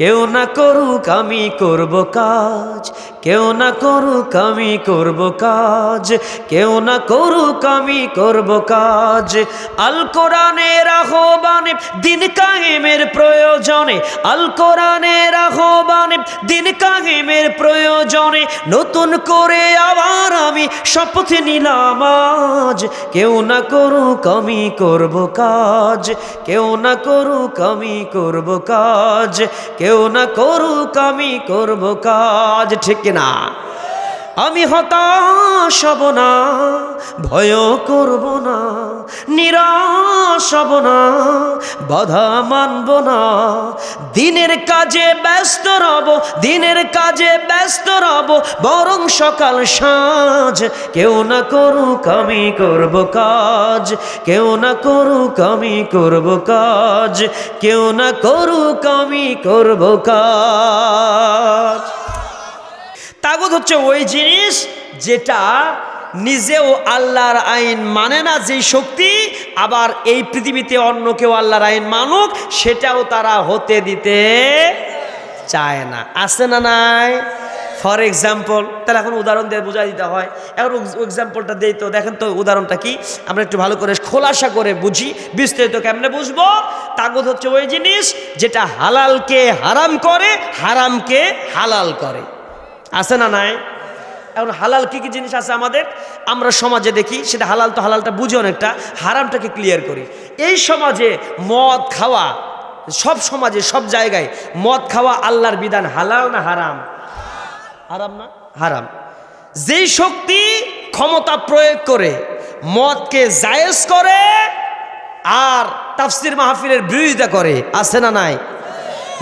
কেউ না করুক আমি করব কাজ, কেউ না করুক আমি করব কাজ, কেউ না করুক আমি করব কাজ। আল কোরআনের আহ্বানে দিন কায়েমের প্রয়োজনে আল কোরআনের আহ্বানে দিন কায়েমের প্রয়োজনে নতুন করে আবার আমি শপথ নিলাম আজ। কেউ না করুক আমি করব কাজ। কেউ না করুক আমি করব কাজ। কেউ না করুক আমি করব কাজ। ঠিক না আমি হতাশ হব না ভয় করব না, নিরাশ হব না, বাধা মানব না। দিনের কাজে ব্যস্ত রব, দিনের কাজে ব্যস্ত রব, বরং সকাল সাঁঝ কেউ না করুক আমি করব কাজ, কেউ না করুক আমি করব কাজ, কেউ না করুক আমি করব কাজ। তাগুদ হচ্ছে ওই জিনিস যেটা নিজেও আল্লাহর আইন মানে না যেই শক্তি, আবার এই পৃথিবীতে অন্য কেউ আল্লাহর আইন মানুক, সেটাও তারা হতে দিতে চায় না। আছে না নাই? ফর এক্সাম্পল তাহলে এখন উদাহরণ দিয়ে বোঝাই দিতে হয়। এখন এক্সাম্পলটা দেই তো, দেখেন তো উদাহরণটা কি? আমরা একটু ভালো করে খোলাসা করে বুঝি, বিস্তারিত কেমনে বুঝব? তাগত হচ্ছে ওই জিনিস যেটা হালালকে হারাম করে, হারামকে হালাল করে। আছে না নাই? এখন হালাল কি কি জিনিস আছে আমাদের? আমরা সমাজে দেখি, সেটা হালাল তো হালালটা বুঝি অনেকটা, হারামটাকে ক্লিয়ার করি। এই সমাজে মদ খাওয়া, সব সমাজে, সব জায়গায় মদ খাওয়া আল্লাহর বিধান হালাল না হারাম? হারাম না? হারাম। যেই শক্তি ক্ষমতা প্রয়োগ করে, মদকে জায়েজ করে, আর তাফসির মাহফিলের বিরোধিতা করে, আছে না নাই?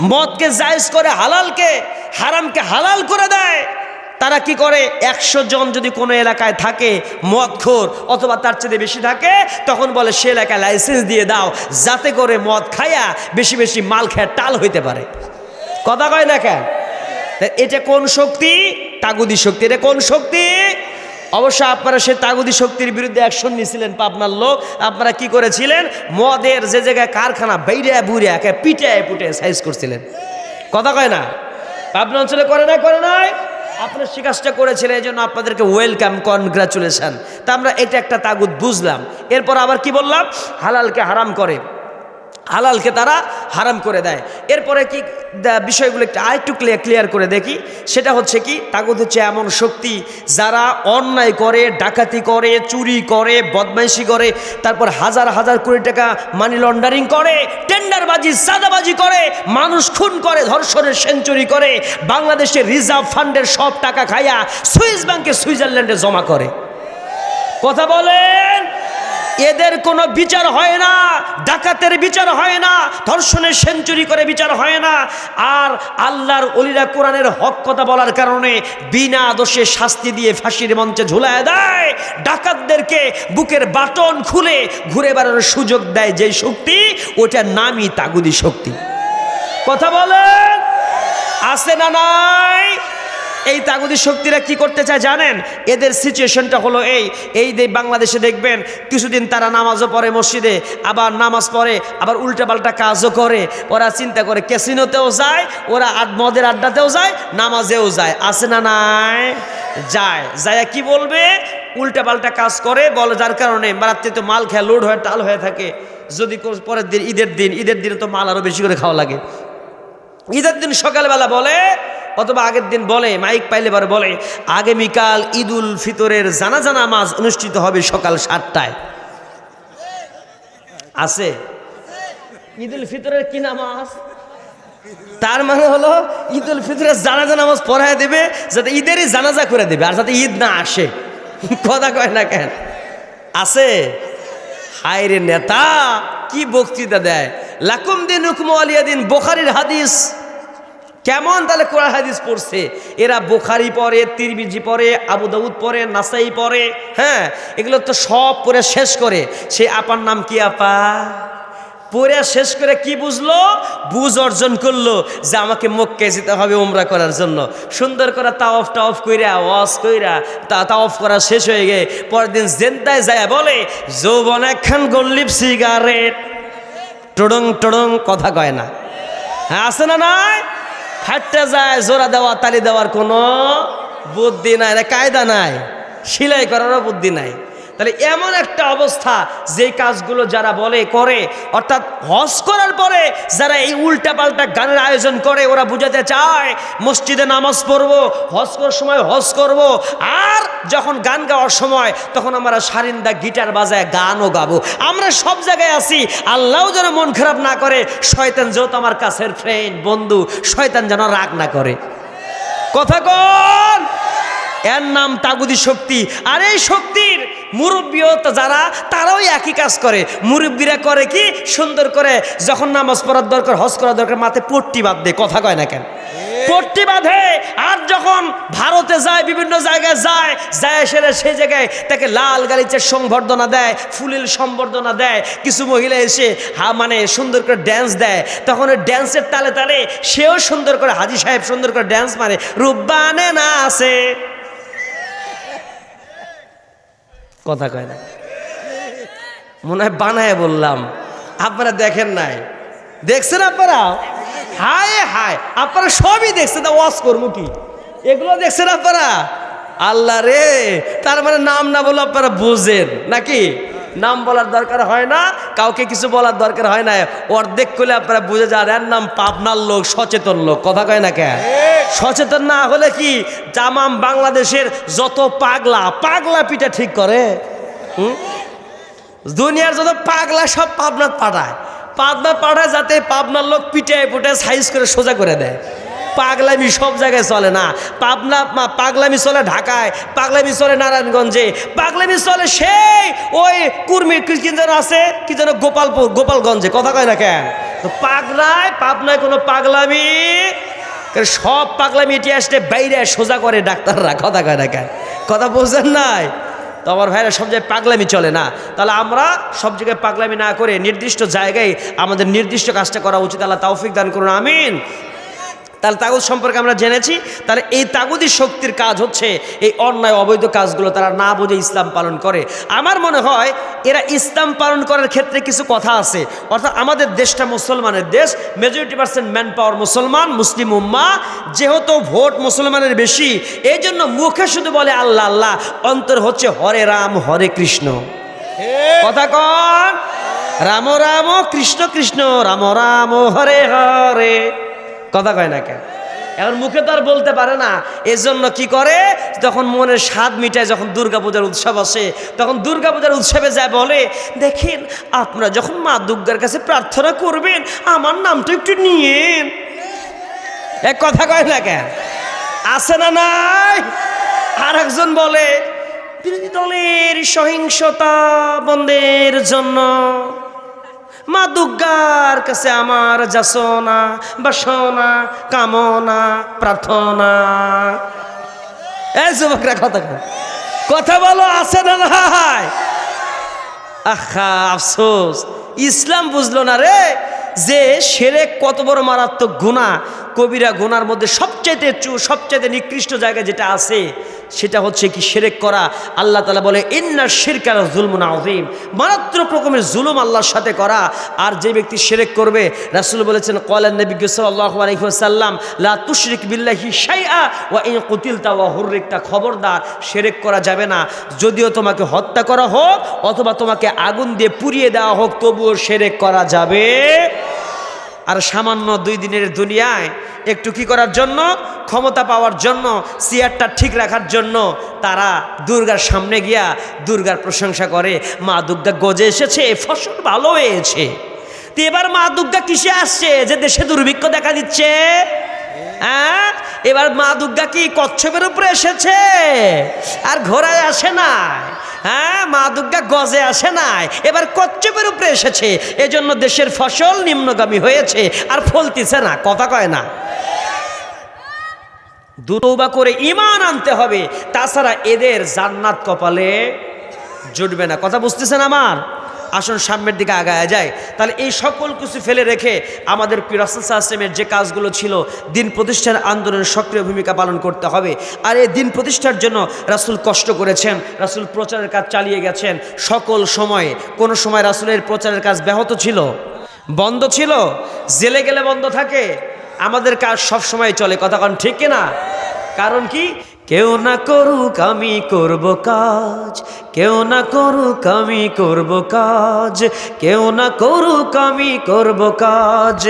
মদকে জায়েজ করে হালালকে, হারামকে হালাল করে দেয়। তারা কি করে? একশো জন যদি কোনো এলাকায় থাকে, মদখোর অথবা তার চেয়ে বেশি থাকে, তখন বলে, সে এলাকায় লাইসেন্স দিয়ে দাও, যাতে করে মদ খাইয়া বেশি বেশি মাল খেয়ে টাল হইতে পারে। কথা কয় না কেন? এটা কোন শক্তি? তাগুদি শক্তি। এটা কোন শক্তি? অবশ্য আপনারা সে তাগুদি শক্তির বিরুদ্ধে অ্যাকশন নিয়েছিলেন পাবনার লোক। আপনারা কি করেছিলেন? মদের যে জায়গায় কারখানা বাইরে বুড়ে একে পিটে পুটে সাইজ করছিলেন। কথা কয় না? পাবনা অঞ্চলে করে নাই করে নাই? আপনার সে কাজটা করেছিলেন, এই জন্য আপনাদেরকে ওয়েলকাম কনগ্রাচুলেশন তা আমরা এটা একটা তাগুদ বুঝলাম। এরপর আবার কি বললাম? হালালকে হারাম করে। হালালকে তারা হারাম করে দেয়। এরপরে কি বিষয়গুলো একটু আরেকটু ক্লিয়ার ক্লিয়ার করে দেখি। সেটা হচ্ছে কি তাগুদ হচ্ছে এমন শক্তি যারা অন্যায় করে, ডাকাতি করে, চুরি করে, বদমাইশি করে, তারপর হাজার হাজার কোটি টাকা মানি লন্ডারিং করে টেন্ডারবাজি সাদাবাজি করে, মানুষ খুন করে, ধর্ষণের সেঞ্চুরি করে, বাংলাদেশের রিজার্ভ ফান্ডের সব টাকা খাইয়া সুইস ব্যাংকে সুইজারল্যান্ডে জমা করে। কথা বলেন! এদের কোনো বিচার হয় না, ডাকাতের বিচার হয় না, ধর্ষণের সেঞ্চুরি করে বিচার হয় না। আর আল্লাহর অলিরা কোরআনের হক কথা বলার কারণে বিনা দোষে শাস্তি দিয়ে ফাঁসির মঞ্চে ঝুলায় দেয়। ডাকাতদেরকে বুকের বাটন খুলে ঘুরে বেড়ানোর সুযোগ দেয় যেই শক্তি, ওটার নামই তাগুদি শক্তি। কথা বলেন? আছে না নাই? এই তাগুদি শক্তিরা কি করতে চায় জানেন? এদের সিচুয়েশনটা হলো এই। এই যে বাংলাদেশে দেখবেন, কিছুদিন তারা নামাজও পড়ে মসজিদে, আবার নামাজ পড়ে, আবার উল্টাপাল্টা কাজও করে। ওরা চিন্তা করে ক্যাসিনোতেও যায়, ওরা মদের আড্ডাতেও যায়, নামাজেও যায়। আছে না নাই? যায়। যায় কি বলবে? উল্টাপাল্টা কাজ করে, বলে যার কারণে রাত্রে তো মাল খেয়ে লোড হয়ে টাল হয়ে থাকে। যদি পরের দিন, ঈদের দিন, ঈদের দিনে তো মাল আরও বেশি করে খাওয়া লাগে। ঈদের দিন সকালবেলা বলে অথবা আগের দিন বলে, মাইক পাইলে বার বলে, আগামীকাল ঈদুল ফিতরের জানাজা নামাজ অনুষ্ঠিত হবে সকাল সাতটায়। আছে? ঈদুল ফিতরের কি নামাজ? তার মানে হলো, ঈদুল ফিতরের জানাজা নামাজ পড়ায় দেবে, যাতে ঈদেরই জানাজা করে দেবে, আর যাতে ঈদ না আসে। কথা কয় না কেন? আছে? হায় রে নেতা, কি বক্তৃতা দেয়? লাকুম দিন হুকুম আলিয়া দিন বোখারির হাদিস। কেমন তাহলে কোরআন হাদিস পড়ছে? এরা বোখারি পরে তিরমিজি পরে আবু দাউদ পড়ে, নাসাই পরে হ্যাঁ? এগুলো তো সব পড়ে শেষ করে। সে আপার নাম কি আপা? পড়ে শেষ করে কি বুঝলো? বুঝ অর্জন করল যে আমাকে মক্কে যেতে হবে উমরা করার জন্য। সুন্দর করে তাওফ টাওফ কইরা ওয়াশ কইরা, তা তাওফ করা শেষ হয়ে গে পরের দিন জেন্দায় যায় বলে, যৌবন একখান গল্লিপ সিগারেট। টড়ং টড়ং, কথা কয় না। হ্যাঁ আছে না নাই? ফাটতে যায়, জোড়া দেওয়া, তালি দেওয়ার কোনো বুদ্ধি নাই কায়দা নাই। সিলাই করারও বুদ্ধি নাই। তাহলে এমন একটা অবস্থা যে কাজগুলো যারা বলে, করে, অর্থাৎ হজ করার পরে যারা এই উল্টা পাল্টা গানের আয়োজন করে, ওরা বুঝাতে চায়, মসজিদে নামাজ পড়ব, হজ করার সময় হজ করব, আর যখন গান গাওয়ার সময় তখন আমরা সারিন্দা গিটার বাজায় গানও গাবো। আমরা সব জায়গায় আছি, আল্লাহও যেন মন খারাপ না করে, শয়তান যেহেতু আমার কাছের ফ্রেন্ড বন্ধু, শয়তান যেন রাগ না করে। কথা কন! এর নাম তাগুদি শক্তি। আর এই শক্তির মুরব্বীও তো যারা, তারাও একই কাজ করে। মুরব্বীরা করে কি? সুন্দর করে যখন নামাজ পড়ার দরকার, হজ করার দরকার, মাথায় পট্টি বাঁধ দেয় কথা কয় না কেন? পট্টি বাঁধে, আর যখন ভারতে যায়, বিভিন্ন জায়গায় যায় যায় সেরে সেই জায়গায় তাকে লাল গালিচের সংবর্ধনা দেয় ফুলিল সম্বর্ধনা দেয়, কিছু মহিলা এসে হা মানে সুন্দর করে ড্যান্স দেয়। তখন ওই ড্যান্সের তালে তালে সেও সুন্দর করে, হাজি সাহেব সুন্দর করে ড্যান্স মারে। রূপবানে না আসে কথা কয় না। মনে হয় বানায় বললাম। আপনারা দেখেন নাই। দেখছেন আপনারা? হায় হায়। আপনারা সবই দেখছেন, তা ওয়াশ করব কি? এগুলো দেখছেন আপনারা? আল্লাহ রে, তার মানে নাম না বলে আপনারা বোঝেন, নাকি? নাম বলার দরকার হয় না, কাউকে কিছু বলার দরকার হয় না। অর্ধেক করলে আপনারা বুঝে যান, এর নাম পাবনার লোক, সচেতন লোক। কথা কয় না কে? সচেতন না হলে কি? জামাম বাংলাদেশের যত পাগলা পাগলা পিঠা ঠিক করে। দুনিয়ার যত পাগলা সব পাবনার পাঠায় পাবনা পাঠায় যাতে পাবনার লোক পিঠে পুটে সাইজ করে সোজা করে দেয়। পাগলামি সব জায়গায় চলে না। পাবনা পাগলামি চলে ঢাকায়, পাগলামি চলে নারায়ণগঞ্জে, পাগলামি চলে সেই ওই কুর্মি কি যেন আছে, কি যেন গোপালপুর, গোপালগঞ্জে, কথা কয় না কেন? তো পাগলায়, পাবনায় কোনো পাগলামি? সব পাগলামি এটি আসলে বাইরে সোজা করে ডাক্তাররা, কথা কয় না কেন? কথা বুঝছেন নাই? তো আমার ভাইরা সব জায়গায় পাগলামি চলে না। তাহলে আমরা সব জায়গায় পাগলামি না করে নির্দিষ্ট জায়গায় আমাদের নির্দিষ্ট কাজটা করা উচিত। আল্লাহ তৌফিক দান করুন, আমিন। তাহলে তাগুদ সম্পর্কে আমরা জেনেছি তাহলে এই তাগুদি শক্তির কাজ হচ্ছে এই অন্যায় অবৈধ কাজগুলো তারা না বুঝে ইসলাম পালন করে। আমার মনে হয় এরা ইসলাম পালন করার ক্ষেত্রে কিছু কথা আছে। অর্থাৎ আমাদের দেশটা মুসলমানের দেশ মেজরিটি পার্সেন্ট ম্যান পাওয়ার মুসলমান মুসলিম উম্মা যেহেতু ভোট মুসলমানের বেশি এই জন্য মুখে শুধু বলে আল্লাহ আল্লাহ অন্তর হচ্ছে হরে রাম হরে কৃষ্ণ। কথা কন? রাম রাম কৃষ্ণ কৃষ্ণ রাম রাম হরে হরে। কথা কয় না কেন? এখন মুখে তো আর বলতে পারে না। এজন্য কি করে? যখন মনের স্বাদ মিটায়, যখন দুর্গাপূজার উৎসব আসে, তখন দুর্গাপূজার উৎসবে যায় বলে, দেখেন, আপনারা যখন মা দুর্গার কাছে প্রার্থনা করবেন, আমার নামটা একটু নিয়েন। এক কথা কয় না কেন? আছে না নাই? আর একজন বলে, বিরোধী দলের সহিংসতা বন্ধের জন্য মা দুর্গার কাছে আমার যাসনা, বাসনা, কামনা, প্রার্থনা। এই যুবকরা কথা। কথা বলো, আছে না নাই? আহা, আফসোস। ইসলাম বুঝলো না রে যে সেরেক কত বড় মারাত্মক গুণা। কবিরা গুনার মধ্যে সবচাইতে সবচাইতে নিকৃষ্ট জায়গা যেটা আছে সেটা হচ্ছে কি সেরেক করা। আল্লাহ তালা বলে, ইন্না শিরকার জুলমুন আজিম মারাত্মক রকমের জুলুম আল্লাহর সাথে করা। আর যে ব্যক্তি সেরেক করবে, রাসুল বলেছেন কলেন নবী সাল্লাহ লা তুশরিক বিল্লাহি শাইআ ওয়া ইন কুতিলতা ওয়া হুররিকতা খবরদার, সেরেক করা যাবে না। যদিও তোমাকে হত্যা করা হোক, অথবা তোমাকে আগুন দিয়ে পুড়িয়ে দেওয়া হোক, তবুও সেরেক করা যাবে আর সামান্য দুই দিনের দুনিয়ায় একটু কি করার জন্য? ক্ষমতা পাওয়ার জন্য, চেয়ারটা ঠিক রাখার জন্য তারা দুর্গার সামনে গিয়া দুর্গার প্রশংসা করে, মা দুর্গা গজে এসেছে, ফসল ভালো হয়েছে। তো এবার মা দুর্গা কিসে আসছে? যে দেশে দুর্ভিক্ষ দেখা দিচ্ছে। হ্যাঁ? এবার মা দুর্গা কি কচ্ছপের উপরে এসেছে? আর ঘোড়ায় আসে না হ্যাঁ মা দুর্গা গজে আসে নাই। এবার কচ্ছপের উপরে এসেছে। এজন্য দেশের ফসল নিম্নগামী হয়েছে, আর ফলতিছে না, কথা কয় না। দুতৌবা করে ইমান আনতে হবে, তাছাড়া এদের জান্নাত কপালে জুটবে না। কথা বুঝতেছেন আমার? আসুন সামনের দিকে আগায় যায় তাহলে এই সকল কিছু ফেলে রেখে আমাদের রাসুল আসলামের যে কাজগুলো ছিল, দিন প্রতিষ্ঠার আন্দোলনের সক্রিয় ভূমিকা পালন করতে হবে। আর এই দিন প্রতিষ্ঠার জন্য রাসুল কষ্ট করেছেন, রাসুল প্রচারের কাজ চালিয়ে গেছেন। সকল সময়ে, কোনো সময় রাসুলের প্রচারের কাজ ব্যাহত ছিল, বন্ধ ছিল, জেলে গেলে বন্ধ থাকে। আমাদের কাজ সব সময় চলে, কথা কন ঠিক না কারণ কি? কেউ না করুক আমি করব কাজ, কেউ না করুক আমি করব কাজ, কেউ না করুক আমি করব কাজ।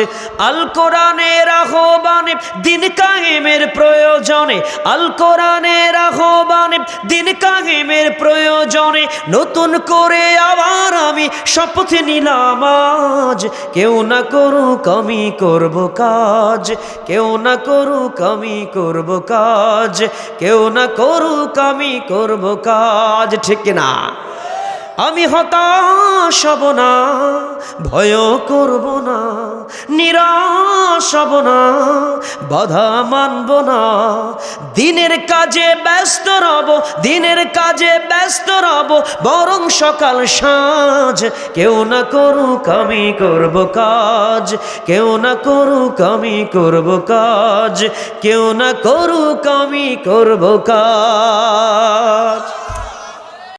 আল কোরআনের আহ্বানে দিন কায়েমের প্রয়োজনে, আল কোরআনের আহ্বানে দিন কায়েমের প্রয়োজনে নতুন করে আবার আমি শপথ নিলাম আজ। কেউ না করুক আমি করব কাজ, কেউ না করুক আমি করব কাজ কেউ না করুক আমি করব কাজ ঠিক না আমি হতাশ হব না ভয় করব না, নিরাশ হব না, বাধা মানব না। দিনের কাজে ব্যস্ত রব, দিনের কাজে ব্যস্ত রব, বরং সকাল সাঁঝ কেউ না করুক আমি করব কাজ, কেউ না করুক আমি করব কাজ, কেউ না করুক আমি করব কাজ।